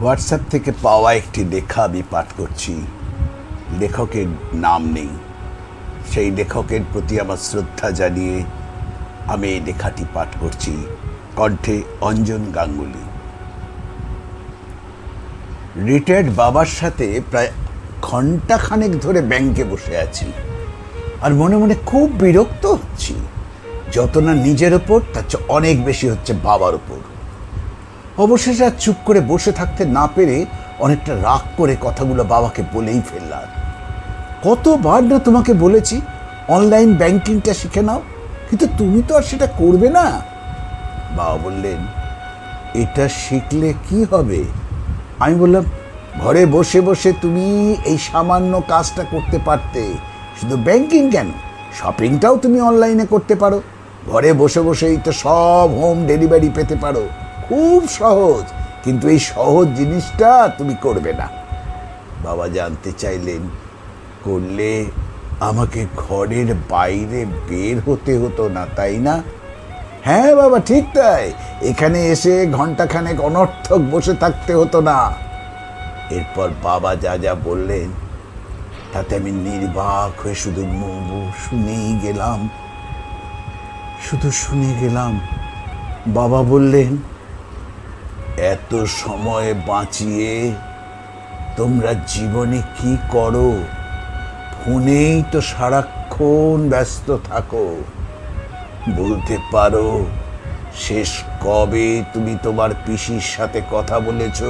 WhatsApp থেকে পাওয়া একটি লেখা আমি পাঠ করছি। লেখকের নাম নেই। সেই লেখকের প্রতি আমার শ্রদ্ধা জানিয়ে আমি এই লেখাটি পাঠ করছি। কণ্ঠে অঞ্জন গাঙ্গুলি। রিটায়ার্ড বাবার সাথে প্রায় ঘণ্টা খানেক ধরে ব্যাংকে বসে আছি। আর মনে মনে খুব বিরক্ত হচ্ছি। যত না নিজের ওপর, তার চেয়ে অনেক বেশি হচ্ছে বাবার ওপর। অবশেষে আর চুপ করে বসে থাকতে না পেরে অনেকটা রাগ করে কথাগুলো বাবাকে বলেই ফেললাম। কতবার না তোমাকে বলেছি, অনলাইন ব্যাংকিংটা শিখে নাও, কিন্তু তুমি তো আর সেটা করবে না। বাবা বললেন, এটা শিখলে কি হবে? আমি বললাম, ঘরে বসে বসে তুমি এই সামান্য কাজটা করতে পারতে, শুধু ব্যাংকিং কেন? শপিংটাও তুমি অনলাইনে করতে পারো। ঘরে বসে বসেই তো সব হোম ডেলিভারি পেতে পারো। খুব সহজ। কিন্তু এই সহজ জিনিসটা তুমি করবে না। বাবা জানতে চাইলেন, করলে আমাকে ঘরের বাইরে বের হতে হতো না, তাই না? হ্যাঁ বাবা, ঠিক তাই। এখানে এসে ঘন্টাখানেক অনর্থক বসে থাকতে হতো না। এরপর বাবা যা যা বললেন, তাতে আমি নির্বাক হয়ে শুধু শুনেই গেলাম। শুধু শুনে গেলাম। বাবা বললেন এত সময় বাঁচিয়ে তোমরা জীবনে কি করো? ফোনেই তো সারাক্ষণ ব্যস্ত থাকো। বলতে পারো, শেষ কবে তুমি তোমার পিসির সাথে কথা বলেছ?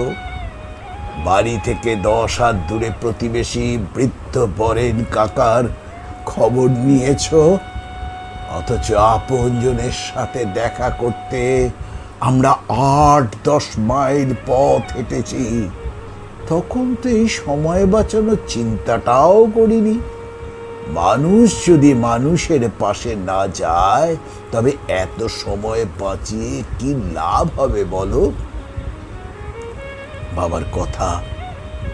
বাড়ি থেকে দশ হাত দূরে প্রতিবেশী বৃদ্ধ বরেন কাকার খবর নিয়েছ? অথচ আপনজনের সাথে দেখা করতে আমরা আট, দশ মাইল পথ হেঁটেছি। তখন তো এই সময় বাঁচানোর চিন্তাটাও করিনি। মানুষ যদি মানুষের পাশে না যায়, তবে এত সময় বাঁচিয়ে কি লাভ হবে বলো? বাবার কথা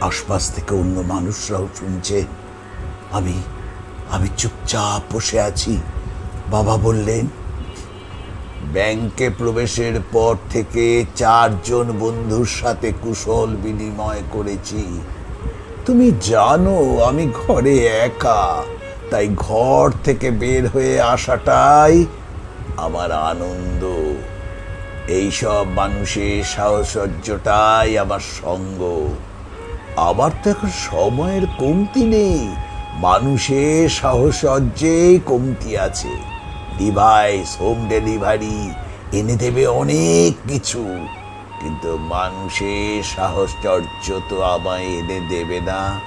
আশপাশ থেকে অন্য মানুষরাও শুনছে। আমি আমি চুপচাপ বসে আছি। বাবা বললেন ব্যাংকে প্রবেশের পর থেকে চারজন বন্ধুর সাথে কুশল বিনিময় করেছি। তুমি জানো, আমি ঘরে একা, তাই ঘর থেকে বের হয়ে আসাটাই আমার আনন্দ। এইসব মানুষের সাহসর্যটাই আমার সঙ্গ। আবার তো এখন সময়ের কমতি নেই, মানুষের সাহসর্যেই কমতি আছে। Device home delivery. এনে দেবে অনেক কিছু। কিন্তু মানুষের সাহসচর্য তো আমায় এনে দেবে না।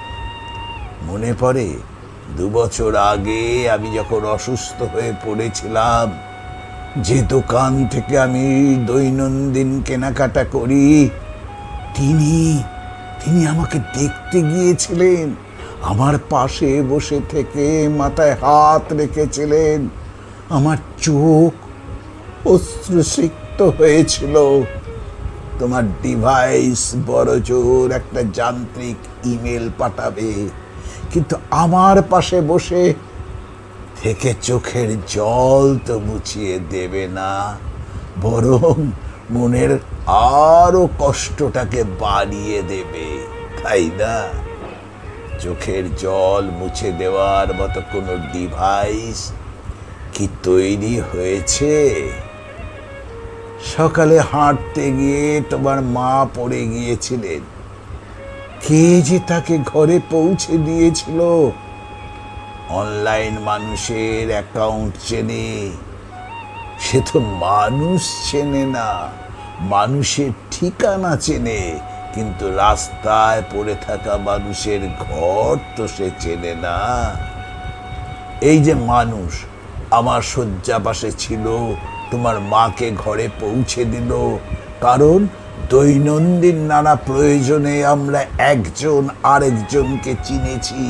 মনে পড়ে, দু বছর আগে আমি যখন অসুস্থ হয়ে পড়েছিলাম, যে দোকান থেকে আমি দৈনন্দিন কেনাকাটা করি, তিনি তিনি আমাকে দেখতে গিয়েছিলেন। আমার পাশে বসে থেকে মাথায় হাত রেখেছিলেন। আমার চোখ অশ্রুসিক্ত হয়েছিল। তোমার ডিভাইস বড় জোর একটা যান্ত্রিক ইমেল পাঠাবে। কিন্তু আমার পাশে বসে থেকে চোখের জল তো মুছিয়ে দেবে না। বরং মনের আরও কষ্টটাকে বাড়িয়ে দেবে, তাই না? চোখের জল মুছে দেওয়ার মতো কোনো ডিভাইস কি তৈরি হয়েছে? সকালে হাঁটতে গিয়ে তোমার মা পড়ে গিয়েছিলেন। কে যে তাকে ঘরে পৌঁছে দিয়েছিল? অনলাইন মানুষের অ্যাকাউন্ট চেনে। সে তো মানুষ চেনে না, মানুষের ঠিকানা চেনে, কিন্তু রাস্তায় পড়ে থাকা মানুষের ঘর তো সে চেনে না। এই যে মানুষ আমার শয্যা পাশে ছিল, তোমার মাকে ঘরে পৌঁছে দিল। কারণ দৈনন্দিন নানা প্রয়োজনে আমরা একজন আরেকজনকে চিনেছি।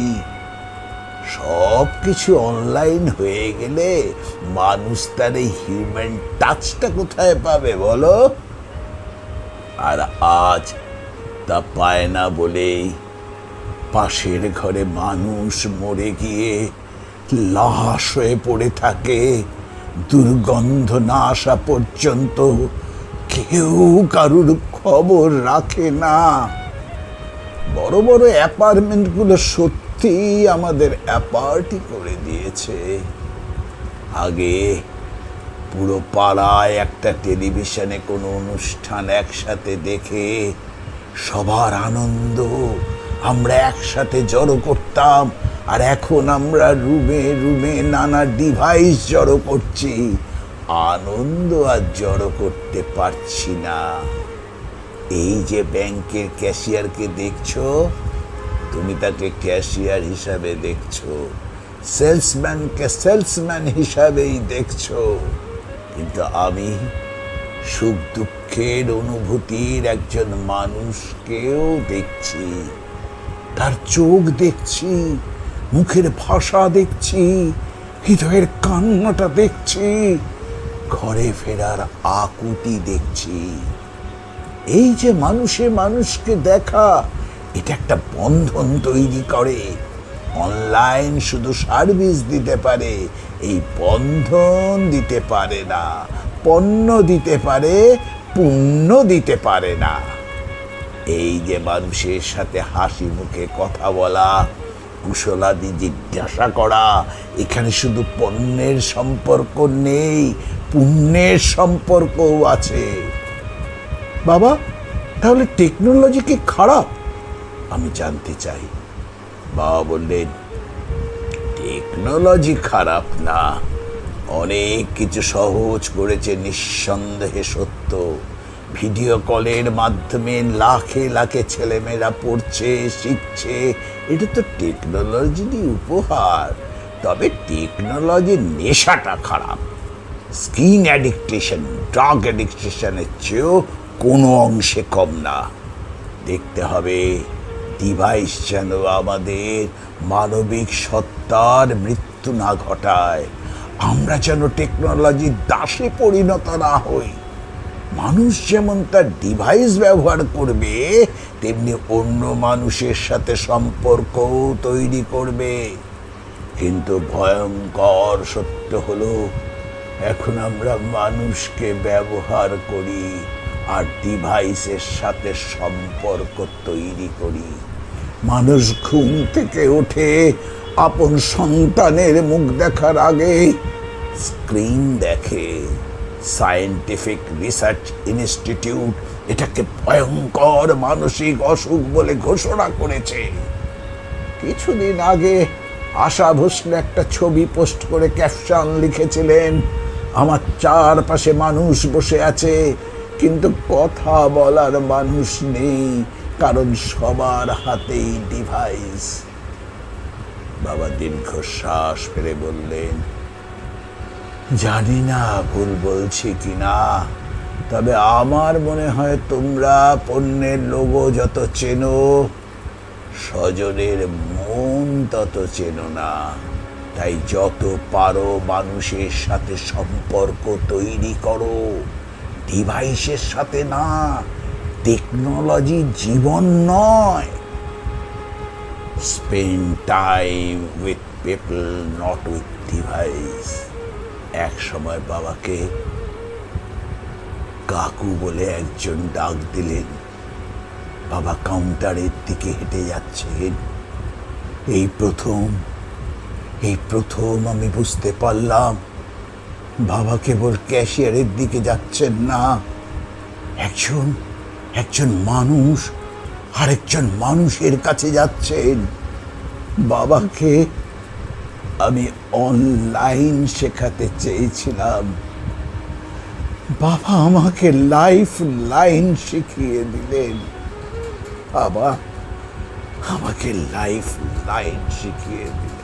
সব কিছু অনলাইন হয়ে গেলে মানুষ তার এই হিউম্যান টাচটা কোথায় পাবে বলো? আর আজ তা পায় না বলেই পাশের ঘরে মানুষ মরে গিয়ে লাশ হয়ে পড়ে থাকে। দুর্গন্ধ না আসা পর্যন্ত কেউ কারুর খবর রাখে না। বড় বড় অ্যাপার্টমেন্টগুলো সত্যি আমাদের অ্যাপার্টি করে দিয়েছে। আগে পুরো পাড়ায় একটা টেলিভিশনে কোনো অনুষ্ঠান একসাথে দেখে সবার আনন্দ আমরা একসাথে জড়ো করতাম। আর এখন আমরা রুমে রুমে নানা ডিভাইস জড়ো করছি। আনন্দ আর জড়ো করতে পারছি না। এই যে ব্যাংকের ক্যাশিয়ারকে দেখছ, তুমি তাকে ক্যাশিয়ার হিসাবে দেখছ। সেলসম্যানকে সেলসম্যান হিসাবেই দেখছ। কিন্তু আমি সুখ দুঃখের অনুভূতির একজন মানুষকেও দেখছি। তার চোখ দেখছি। মুখের ভাষা দেখছি, হৃদয়ের কান্নাটা দেখছি, ঘরে ফেরার আকুতি দেখছি। এই যে মানুষে মানুষকে দেখা, এটা একটা বন্ধন তৈরি করে। অনলাইন শুধু সার্ভিস দিতে পারে, এই বন্ধন দিতে পারে না, পণ্য দিতে পারে, পুণ্য দিতে পারে না। এই যে মানুষের সাথে হাসি মুখে কথা বলা কুশলাদি জিজ্ঞাসা করা। এখানে শুধু পণ্যের সম্পর্ক নেই, পুণ্যের সম্পর্কও আছে। বাবা, তাহলে টেকনোলজি কি খারাপ? আমি জানতে চাই। বাবা বললেন টেকনোলজি খারাপ না। অনেক কিছু সহজ করেছে, নিঃসন্দেহে সত্য। ভিডিও কলের মাধ্যমে লাখে লাখে ছেলেমেয়েরা পড়ছে, শিখছে। এটা তো টেকনোলজিরই উপহার। তবে টেকনোলজির নেশাটা খারাপ। স্কিন অ্যাডিকটেশন, ড্রাগ অ্যাডিকটেশনের চেয়েও কোনো অংশে কম না। দেখতে হবে, ডিভাইস যেন আমাদের মানবিক সত্তার মৃত্যু না ঘটায়। আমরা যেন টেকনোলজির দাসে পরিণত না হই। মানুষ যেমন তার ডিভাইস ব্যবহার করবে, তেমনি অন্য মানুষের সাথে সম্পর্কও তৈরি করবে। কিন্তু ভয়ঙ্কর সত্য হলো, এখন আমরা মানুষকে ব্যবহার করি আর ডিভাইসের সাথে সম্পর্ক তৈরি করি। মানুষ ঘুম থেকে ওঠে আপন সন্তানের মুখ দেখার আগে স্ক্রিন দেখে। সায়েন্টিফিক রিসার্চ ইনস্টিটিউট এটাকে ভয়ঙ্কর মানসিক অসুখ বলে ঘোষণা করেছে। কিছুদিন আগে আশা ভোসলে একটা ছবি পোস্ট করে ক্যাপশন লিখেছিলেন, আমার চারপাশে মানুষ বসে আছে, কিন্তু কথা বলার মানুষ নেই, কারণ সবার হাতেই ডিভাইস বাবা দীর্ঘশ্বাস ফেলে বললেন জানি না ভুল বলছি কি না। তবে আমার মনে হয় তোমরা পণ্যের লোগো যত চেনো, স্বজনের মন তত চেনো না। তাই যত পারো মানুষের সাথে সম্পর্ক তৈরি করো। ডিভাইসের সাথে না, টেকনোলজি জীবন নয়। Spend time with people, not with device. এক সময় বাবাকে কাকু বলে একজন ডাক দিলেন। বাবা কাউন্টারের দিকে হেঁটে যাচ্ছেন। এই প্রথম এই প্রথম আমি বুঝতে পারলাম, বাবা কেবল ক্যাশিয়ারের দিকে যাচ্ছেন না। একজন একজন মানুষ, আরেকজন মানুষের কাছে যাচ্ছেন। বাবাকে আমি অনলাইন শেখাতে চেয়েছিলাম। বাবা আমাকে লাইফ লাইন শিখিয়ে দিলেন। বাবা আমাকে লাইফ লাইন শিখিয়ে দিলেন।